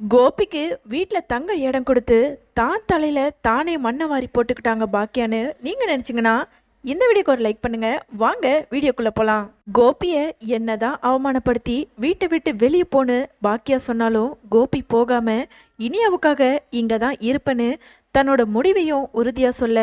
கோபிக்கு வீட்டில் தங்க இடம் கொடுத்து தான் தலையில் தானே மண்ணை வாரி போட்டுக்கிட்டாங்க பாக்கியான்னு நீங்கள் நினச்சிங்கன்னா இந்த வீடியோக்கு ஒரு லைக் பண்ணுங்கள் வாங்க வீடியோக்குள்ளே போகலாம் கோபியை என்னதான் அவமானப்படுத்தி வீட்டை விட்டு வெளியே போன்னு பாக்கியா சொன்னாலும் கோபி போகாமல் இனியாவுக்காக இங்கே தான் இருப்பேன்னு தன்னோட முடிவையும் உறுதியாக சொல்ல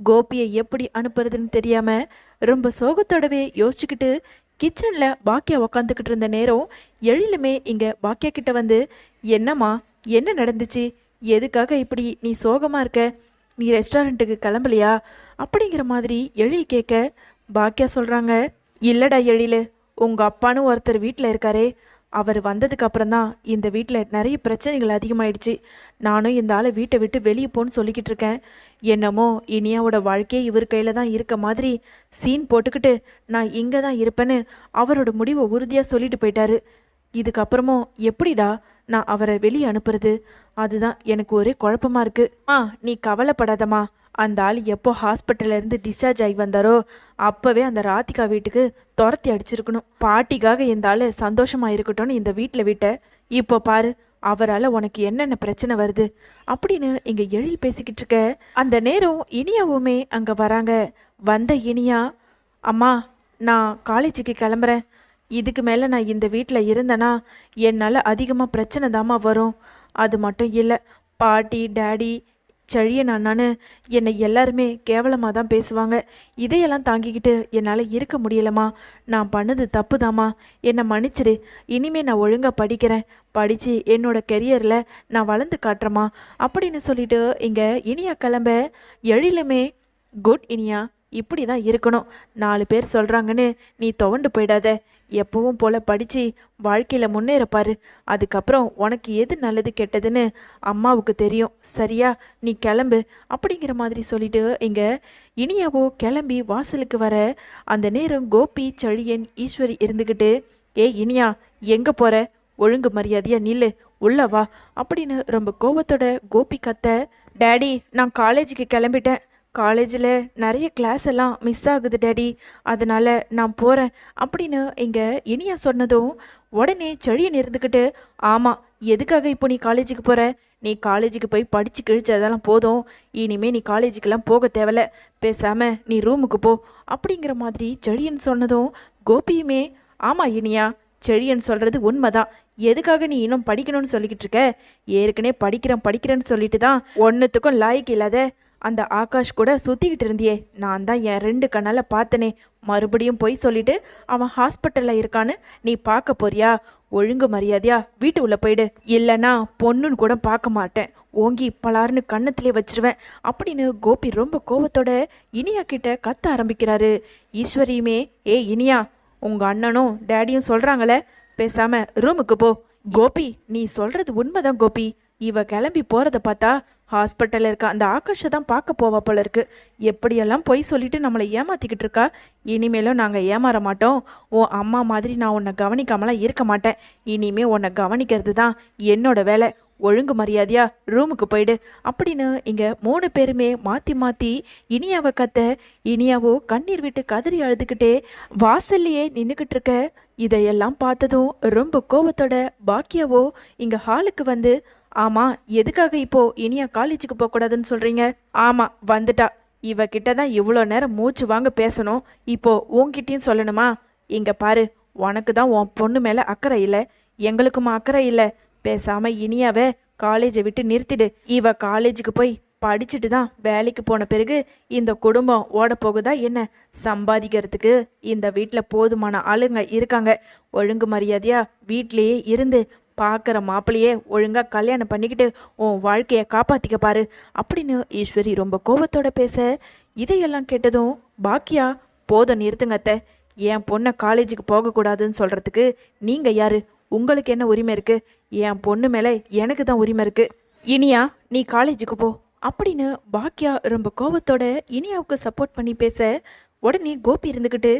கோபியை எப்படி அனுப்புறதுன்னு தெரியாமல் ரொம்ப சோகத்தோடவே யோசிச்சுக்கிட்டு கிச்சனில் பாக்கியா உக்காந்துக்கிட்டு இருந்த நேரம் எழிலுமே இங்கே பாக்கியா கிட்ட வந்து என்னம்மா? என்ன நடந்துச்சு? எதுக்காக இப்படி நீ சோகமாக இருக்க? நீ ரெஸ்டாரண்ட்டுக்கு கிளம்பலையா? அப்படிங்கிற மாதிரி எழில் கேட்க பாக்கியா சொல்கிறாங்க இல்லடா எழில் உங்கள் அப்பான்னு ஒருத்தர் வீட்டில் இருக்காரே. அவர் வந்ததுக்கு அப்புறம் தான் இந்த வீட்டில் நிறைய பிரச்சனைகள் அதிகமாயிடுச்சு. நானும் இந்த ஆளை வீட்டை விட்டு வெளியே போன்னு சொல்லிக்கிட்டு இருக்கேன். என்னமோ இனியாவோட வாழ்க்கையே இவர் கையில் தான் இருக்க மாதிரி சீன் போட்டுக்கிட்டு நான் இங்கே தான் இருப்பேன்னு அவரோட முடிவை உறுதியாக சொல்லிட்டு போயிட்டாரு. இதுக்கப்புறமும் எப்படிடா நான் அவரை வெளியே அனுப்புறது? அதுதான் எனக்கு ஒரே குழப்பமா இருக்கு. ஆ நீ கவலைப்படாதம்மா. அந்த ஆள் எப்போ ஹாஸ்பிட்டல்லேருந்து டிஸ்சார்ஜ் ஆகி வந்தாரோ அப்பவே அந்த ராதிகா வீட்டுக்கு துரத்தி அடிச்சிருக்கணும். பாட்டிக்காக இந்த ஆள் சந்தோஷமா இருக்கட்டும்னு இந்த வீட்டில் விட்ட. இப்போ பாரு அவரால் உனக்கு என்னென்ன பிரச்சனை வருது? அப்படின்னு இங்கே எழில் பேசிக்கிட்டு இருக்க. அந்த நேரம் இனியாவுமே அங்கே வராங்க. வந்த இனியா அம்மா நான் காலேஜுக்கு கிளம்புறேன். இதுக்கு மேலே நான் இந்த வீட்டில் இருந்தேன்னா என்னால் அதிகமாக பிரச்சனை தாம்மா வரும். அது மட்டும் இல்லை பாட்டி டேடி செழியன் அண்ணான்னு என்னை எல்லாருமே கேவலமாக தான் பேசுவாங்க. இதையெல்லாம் தாங்கிக்கிட்டு என்னால் இருக்க முடியலம்மா. நான் பண்ணது தப்பு தாம்மா. என்னை மன்னிச்சிடு. இனிமே நான் ஒழுங்காக படிக்கிறேன். படித்து என்னோட கெரியரில் நான் வளர்ந்து காட்டுறேம்மா. அப்படின்னு சொல்லிட்டு இங்கே இனியா கிளம்ப எழிலுமே குட் இனியா. இப்படி தான் இருக்கணும். நாலு பேர் சொல்கிறாங்கன்னு நீ துவண்டு போயிடாத. எப்பவும் போல படித்து வாழ்க்கையில் முன்னேறப்பாரு அதுக்கப்புறம் உனக்கு எது நல்லது கெட்டதுன்னு அம்மாவுக்கு தெரியும். சரியா? நீ கிளம்பு. அப்படிங்கிற மாதிரி சொல்லிட்டு இங்கே இனியாவோ கிளம்பி வாசலுக்கு வர அந்த நேரம் கோபி சழியன் ஈஸ்வரி இருந்துக்கிட்டு ஏ இனியா எங்கே போகிற ஒழுங்கு மரியாதையாக நில்லு. உள்ளவா அப்படின்னு ரொம்ப கோவத்தோட கோபி கத்த டேடி நான் காலேஜுக்கு கிளம்பிட்டேன். காலேஜில் நிறைய கிளாஸ் எல்லாம் மிஸ் ஆகுது டேடி அதனால் நான் போகிறேன் அப்படின்னு இங்கே இனியா சொன்னதும் உடனே செழியன் இருந்துக்கிட்டு ஆமாம் எதுக்காக இப்போ நீ காலேஜுக்கு போகிற நீ காலேஜுக்கு போய் படித்து கிழிச்சதெல்லாம் போதும். இனிமேல் நீ காலேஜுக்கெல்லாம் போக தேவையில்ல. பேசாமல் நீ ரூமுக்கு போ. அப்படிங்கிற மாதிரி செழியன் சொன்னதும் கோபியுமே ஆமாம் இனியா செழியன் சொல்கிறது உண்மைதான். எதுக்காக நீ இன்னும் படிக்கணும்னு சொல்லிக்கிட்டு இருக்க? ஏற்கனவே படிக்கிறேன் படிக்கிறேன்னு சொல்லிட்டு தான் ஒன்றுத்துக்கும் லாய்க்கு இல்லாத அந்த ஆகாஷ் கூட சுற்றிக்கிட்டு இருந்தியே. நான் தான் என் ரெண்டு கண்ணால் பார்த்தனே. மறுபடியும் போய் சொல்லிட்டு அவன் ஹாஸ்பிட்டலில் இருக்கான்னு நீ பார்க்க போறியா? ஒழுங்கு மரியாதையா? வீட்டு உள்ள போயிடு. இல்லைன்னா பொண்ணுன்னு கூட பார்க்க மாட்டேன். ஓங்கி பலார்னு கன்னத்திலே வச்சிருவேன். அப்படின்னு கோபி ரொம்ப கோபத்தோட இனியா கிட்ட கத்த ஆரம்பிக்கிறாரு. ஈஸ்வரியுமே ஏ இனியா உங்க அண்ணனும் டேடியும் சொல்றாங்களே. பேசாம ரூமுக்கு போ. கோபி நீ சொல்றது உண்மைதான் கோபி. இவ கிளம்பி போகிறத பார்த்தா ஹாஸ்பிட்டலில் இருக்க. அந்த ஆகாஷை தான் பார்க்க போவா போல இருக்கு. எப்படியெல்லாம் பொய் சொல்லிட்டு நம்மளை ஏமாத்திக்கிட்டு இருக்கா? இனிமேலும் நாங்கள் ஏமாற மாட்டோம். உன் அம்மா மாதிரி நான் உன்னை கவனிக்காமலாம் இருக்க மாட்டேன். இனிமே உன்னை கவனிக்கிறது தான் என்னோட வேலை. ஒழுங்கு மரியாதையா ரூமுக்கு போயிடு. அப்படின்னு இங்கே மூணு பேருமே மாற்றி மாற்றி இனியாவை கத்த இனியாவோ கண்ணீர் விட்டு கதறி அழுதுகிட்டே வாசல்லையே நின்றுக்கிட்டு இருக்க. இதையெல்லாம் பார்த்ததும் ரொம்ப கோவத்தோட பாக்கியாவோ இங்கே ஹாலுக்கு வந்து ஆமா எதுக்காக இப்போ இனியா காலேஜுக்கு போகக்கூடாதுன்னு சொல்கிறீங்க சொல்றீங்க? ஆமா வந்துட்டா. இவகிட்ட தான் இவ்வளோ நேரம் மூச்சு வாங்க பேசணும். இப்போ உன்கிட்டயும் சொல்லணுமா? இங்க பாரு உனக்கு தான் உன் பொண்ணு மேல அக்கறை இல்லை. எங்களுக்குமா அக்கறை இல்லை. பேசாம இனியாவை காலேஜை விட்டு நிறுத்திடு. இவ காலேஜுக்கு போய் படிச்சுட்டு தான் வேலைக்கு போன பிறகு இந்த குடும்பம் ஓட போகுதா என்ன? சம்பாதிக்கிறதுக்கு இந்த வீட்டில் போதுமான ஆளுங்க இருக்காங்க. ஒழுங்கு மரியாதையாக வீட்லேயே இருந்து பார்க்குற மாப்பிளையே ஒழுங்காக கல்யாணம் பண்ணிக்கிட்டு உன் வாழ்க்கையை காப்பாற்றிக்க பாரு அப்படின்னு ஈஸ்வரி ரொம்ப கோபத்தோட பேச இதையெல்லாம் கேட்டதும் பாக்கியா போதும் நிறுத்துங்க அத்தை. என் பொண்ணை காலேஜுக்கு போகக்கூடாதுன்னு சொல்கிறதுக்கு நீங்கள் யார்? உங்களுக்கு என்ன உரிமை இருக்குது என் பொண்ணு மேலே எனக்கு தான் உரிமை இருக்குது இனியா நீ காலேஜுக்கு போ அப்படின்னு பாக்கியா ரொம்ப கோபத்தோட இனியாவுக்கு சப்போர்ட் பண்ணி பேச உடனே கோபி இருந்துக்கிட்டு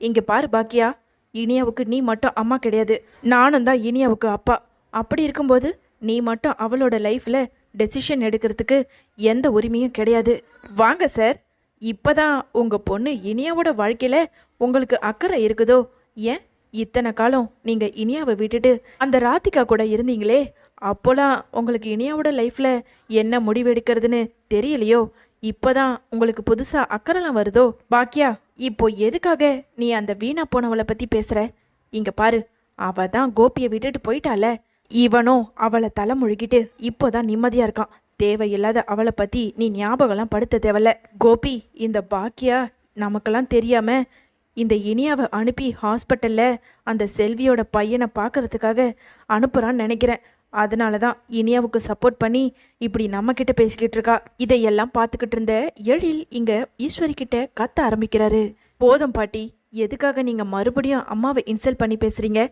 இங்கே பாரு பாக்கியா இனியாவுக்கு நீ மட்டும் அம்மா கிடையாது. நானும் தான் இனியாவுக்கு அப்பா. அப்படி இருக்கும்போது நீ மட்டும் அவளோட லைஃப்பில் டெசிஷன் எடுக்கிறதுக்கு எந்த உரிமையும் கிடையாது. வாங்க சார் இப்பதான் உங்கள் பொண்ணு இனியாவோட வாழ்க்கையில் உங்களுக்கு அக்கறை இருக்குதோ? ஏன்? இத்தனை காலம் நீங்கள் இனியாவை விட்டுட்டு அந்த ராதிகா கூட இருந்தீங்களே? அப்போலாம் உங்களுக்கு இனியாவோட லைஃப்பில் என்ன முடிவு எடுக்கிறதுன்னு தெரியலையோ? இப்போதான் உங்களுக்கு புதுசாக அக்கறைலாம் வருதோ? பாக்கியா இப்போ எதுக்காக நீ அந்த வீணா போனவளை பற்றி பேசுகிற இங்க பாரு அவ தான் கோபியை விட்டுட்டு போயிட்டால. இவனும் அவளை தலை முழுகிட்டு இப்போதான் நிம்மதியா இருக்கான். தேவையில்லாத அவளை பத்தி நீ ஞாபகம்லாம் படுத்த தேவையில்ல. கோபி இந்த பாக்கியா நமக்கெல்லாம் தெரியாம இந்த இனியாவை அனுப்பி ஹாஸ்பிட்டல்ல அந்த செல்வியோட பையனை பார்க்கறதுக்காக அனுப்புறான்னு நினைக்கிறேன். அதனால தான் இனியாவுக்கு சப்போர்ட் பண்ணி இப்படி நம்மக்கிட்ட பேசிக்கிட்டு இருக்கா. இதையெல்லாம் பார்த்துக்கிட்டு இருந்த எழில் இங்கே ஈஸ்வரி கிட்ட கத்த ஆரம்பிக்கிறாரு. போதும் பாட்டி எதுக்காக நீங்கள் மறுபடியும் அம்மாவை இன்சல்ட் பண்ணி பேசுகிறீங்க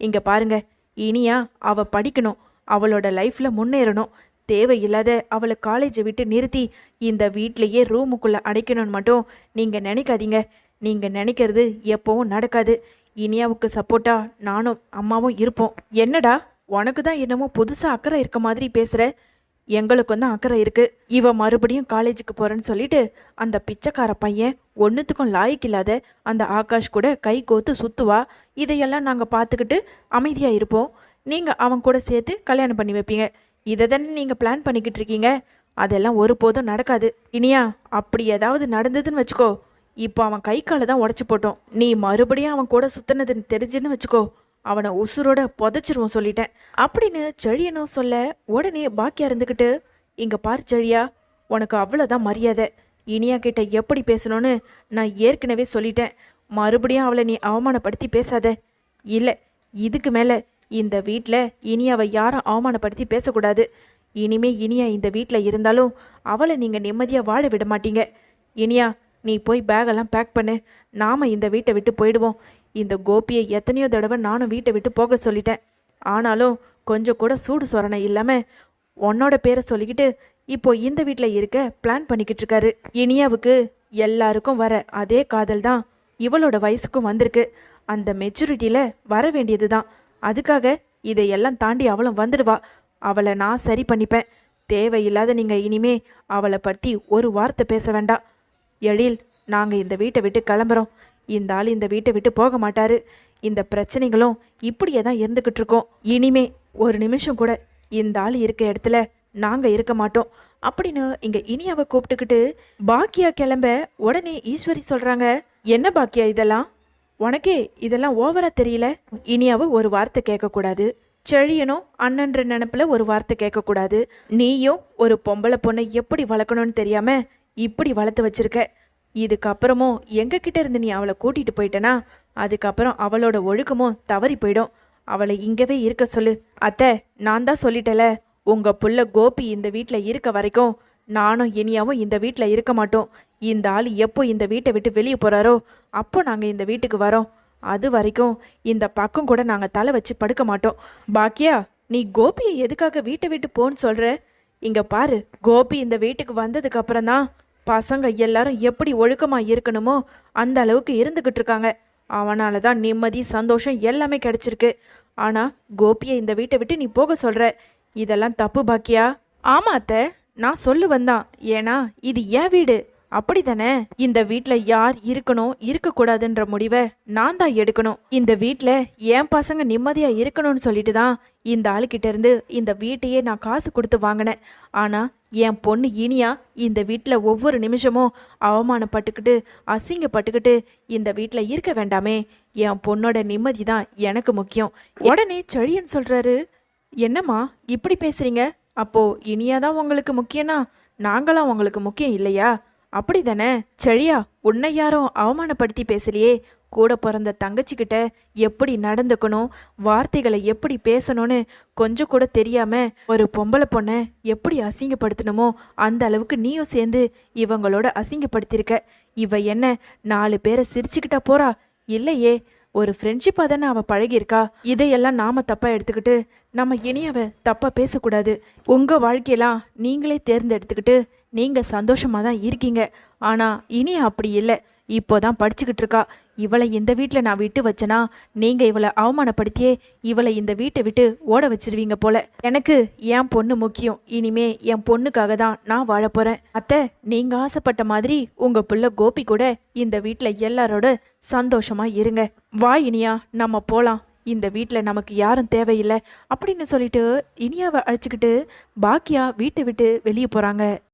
இங்கே பாருங்க இனியா அவள் படிக்கணும் அவளோட லைஃப்பில் முன்னேறணும். தேவையில்லாத அவளை காலேஜை விட்டு நிறுத்தி இந்த வீட்டிலையே ரூமுக்குள்ளே அடைக்கணும்னு மட்டும் நீங்கள் நினைக்காதீங்க. நீங்கள் நினைக்கிறது எப்போவும் நடக்காது. இனியாவுக்கு சப்போர்ட்டாக நானும் அம்மாவும் இருப்போம். என்னடா? உனக்கு தான் என்னமோ புதுசாக அக்கறை இருக்க மாதிரி பேசுகிற எங்களுக்கும் தான் அக்கறை இருக்குது இவ மறுபடியும் காலேஜுக்கு போகிறேன்னு சொல்லிட்டு அந்த பிச்சைக்கார பையன் ஒன்றுத்துக்கும் லாய்க்கு இல்லாத அந்த ஆகாஷ் கூட கை கோத்து சுற்றுவா இதையெல்லாம் நாங்கள் பார்த்துக்கிட்டு அமைதியாக இருப்போம். நீங்கள் அவன் கூட சேர்த்து கல்யாணம் பண்ணி வைப்பீங்க. இதை தானே நீங்கள் பிளான் பண்ணிக்கிட்டு இருக்கீங்க. அதெல்லாம் ஒருபோதும் நடக்காது. இனியா அப்படி ஏதாவது நடந்ததுன்னு வச்சுக்கோ. இப்போ அவன் கை காலை தான் உடச்சி போட்டோம். நீ மறுபடியும் அவன் கூட சுத்தினதுன்னு தெரிஞ்சுன்னு வச்சுக்கோ. அவனை உசுரோட புதைச்சிருவோம் சொல்லிட்டேன். அப்படின்னு செழியனும் சொல்ல உடனே பாக்கியா இருந்துக்கிட்டு இங்க பாரு செழியா உனக்கு அவ்வளோதான் மரியாதை. இனியா கிட்ட எப்படி பேசணும்னு நான் ஏற்கனவே சொல்லிட்டேன். மறுபடியும் அவளை நீ அவமானப்படுத்தி பேசாத. இல்லை இதுக்கு மேலே இந்த வீட்டில் இனியாவை யாரும் அவமானப்படுத்தி பேசக்கூடாது. இனிமே இனியா இந்த வீட்டில் இருந்தாலும் அவளை நீங்கள் நிம்மதியாக வாழ விட மாட்டீங்க. இனியா நீ போய் பேக்கெல்லாம் பேக் பண்ணு. நாம இந்த வீட்டை விட்டு போயிடுவோம். இந்த கோபியை எத்தனையோ தடவை நானும் வீட்டை விட்டு போக சொல்லிட்டேன். ஆனாலும் கொஞ்சம் கூட சூடு சொரணை இல்லாமல் உன்னோட பேரை சொல்லிக்கிட்டு இப்போ இந்த வீட்டில் இருக்க பிளான் பண்ணிக்கிட்டு இருக்காரு. இனியாவுக்கு எல்லாருக்கும் வர அதே காதல் தான் இவளோட வயசுக்கும் வந்திருக்கு. அந்த மெச்சூரிட்டியில் வர வேண்டியது தான். அதுக்காக இதையெல்லாம் தாண்டி அவளும் வந்துடுவா. அவளை நான் சரி பண்ணிப்பேன். தேவையில்லாத நீங்கள் இனிமே அவளை பற்றி ஒரு வார்த்தை பேச வேண்டாம். எழில் நாங்கள் இந்த வீட்டை விட்டு கிளம்புறோம். இந்த ஆள் இந்த வீட்டை விட்டு போக மாட்டாரு. இந்த பிரச்சனைகளும் இப்படியே தான் இருந்துக்கிட்டு இருக்கோம். இனிமே ஒரு நிமிஷம் கூட இந்த ஆள் இருக்க இடத்துல நாங்கள் இருக்க மாட்டோம். அப்படின்னு இங்கே இனியாவை கூப்பிட்டுக்கிட்டு பாக்கியா கிளம்ப உடனே ஈஸ்வரி சொல்கிறாங்க என்ன பாக்கியா இதெல்லாம்? உனக்கே இதெல்லாம் ஓவரா தெரியல? இனியாவை ஒரு வார்த்தை கேட்கக்கூடாது. செழியனும் அண்ணன்ற நினப்பில் ஒரு வார்த்தை கேட்கக்கூடாது. நீயும் ஒரு பொம்பளை பொண்ணை எப்படி வளர்க்கணும்னு தெரியாமல் இப்படி வளர்த்து வச்சிருக்க. இதுக்கப்புறமும் எங்ககிட்ட இருந்து நீ அவளை கூட்டிட்டு போயிட்டனா அதுக்கப்புறம் அவளோட ஒழுக்கமும் தவறி போயிடும். அவளை இங்கவே இருக்க சொல்லு. அத்தை நான் தான் சொல்லிட்டல உங்க புள்ள கோபி இந்த வீட்டில் இருக்க வரைக்கும் நானும் இனியாவும் இந்த வீட்டில் இருக்க மாட்டோம். இந்த ஆள் எப்போ இந்த வீட்டை விட்டு வெளியே போறாரோ அப்போ நாங்கள் இந்த வீட்டுக்கு வரோம். அது வரைக்கும் இந்த பக்கம் கூட நாங்கள் தலை வச்சு படுக்க மாட்டோம். பாக்கியா நீ கோபியை எதுக்காக வீட்டை விட்டு போன்னு சொல்ற? இங்க பாரு கோபி இந்த வீட்டுக்கு வந்ததுக்கு அப்புறம் தான் பசங்க எல்லாரும் எப்படி ஒழுக்கமாக இருக்கணுமோ அந்த அளவுக்கு இருந்துக்கிட்டு இருக்காங்க. அவனால தான் நிம்மதி சந்தோஷம் எல்லாமே கிடைச்சிருக்கு. ஆனால் கோபியை இந்த வீட்டை விட்டு நீ போக சொல்கிற இதெல்லாம் தப்பு பாக்கியா? ஆமாத்த நான் சொல்லுவந்தான் ஏன்னா இது என் வீடு. அப்படிதானே இந்த வீட்ல யார் இருக்கணும் இருக்கக்கூடாதுன்ற முடிவை நான் தான் எடுக்கணும். இந்த வீட்ல என் பசங்க நிம்மதியா இருக்கணும்னு சொல்லிட்டு தான் இந்த ஆளுகிட்ட இருந்து இந்த வீட்டையே நான் காசு கொடுத்து வாங்கினேன். ஆனா என் பொண்ணு இனியா இந்த வீட்டில் ஒவ்வொரு நிமிஷமும் அவமானப்பட்டுக்கிட்டு அசிங்கப்பட்டுக்கிட்டு இந்த வீட்டில் இருக்க வேண்டாமே. என் பொண்ணோட நிம்மதி தான் எனக்கு முக்கியம். உடனே செழியன் சொல்றாரு என்னம்மா இப்படி பேசுறீங்க? அப்போ இனியா தான் உங்களுக்கு முக்கியம்னா நாங்களாம் உங்களுக்கு முக்கியம் இல்லையா? அப்படி தானே செழியா உன்னை யாரும் அவமானப்படுத்தி பேசலையே? கூட பிறந்த தங்கச்சிக்கிட்ட எப்படி நடந்துக்கணும்? வார்த்தைகளை எப்படி பேசணும்னு கொஞ்சம் கூட தெரியாம ஒரு பொம்பளை பொண்ணை எப்படி அசிங்கப்படுத்தணுமோ அந்த அளவுக்கு நீயும் சேர்ந்து இவங்களோட அசிங்கப்படுத்தியிருக்க இவ என்ன நாலு பேரை சிரிச்சுக்கிட்டா போறா? இல்லையே ஒரு ஃப்ரெண்ட்ஷிப்பாக தானே அவள் பழகியிருக்கா? இதையெல்லாம் நாம தப்பாக எடுத்துக்கிட்டு நம்ம இனியவ தப்பாக பேசக்கூடாது. உங்கள் வாழ்க்கையெல்லாம் நீங்களே தேர்ந்தெடுத்துக்கிட்டு நீங்கள் சந்தோஷமாக தான் இருக்கீங்க. ஆனால் இனி அப்படி இல்லை. இப்போ தான் படிச்சுக்கிட்டு இருக்கா. இவளை இந்த வீட்டில் நான் விட்டு வச்சனா நீங்கள் இவளை அவமானப்படுத்தியே இவளை இந்த வீட்டை விட்டு ஓட வச்சிருவீங்க போல. எனக்கு என் பொண்ணு முக்கியம். இனிமே என் பொண்ணுக்காக தான் நான் வாழ போகிறேன் அத்தை நீங்கள் ஆசைப்பட்ட மாதிரி உங்கள் பிள்ளை கோபி கூட இந்த வீட்டில் எல்லாரோட சந்தோஷமாக இருங்க. வா இனியா நம்ம போகலாம் இந்த வீட்டில் நமக்கு யாரும் தேவையில்லை அப்படின்னு சொல்லிட்டு இனியாவை அழைச்சிக்கிட்டு பாக்கியா வீட்டை விட்டு வெளியே போகிறாங்க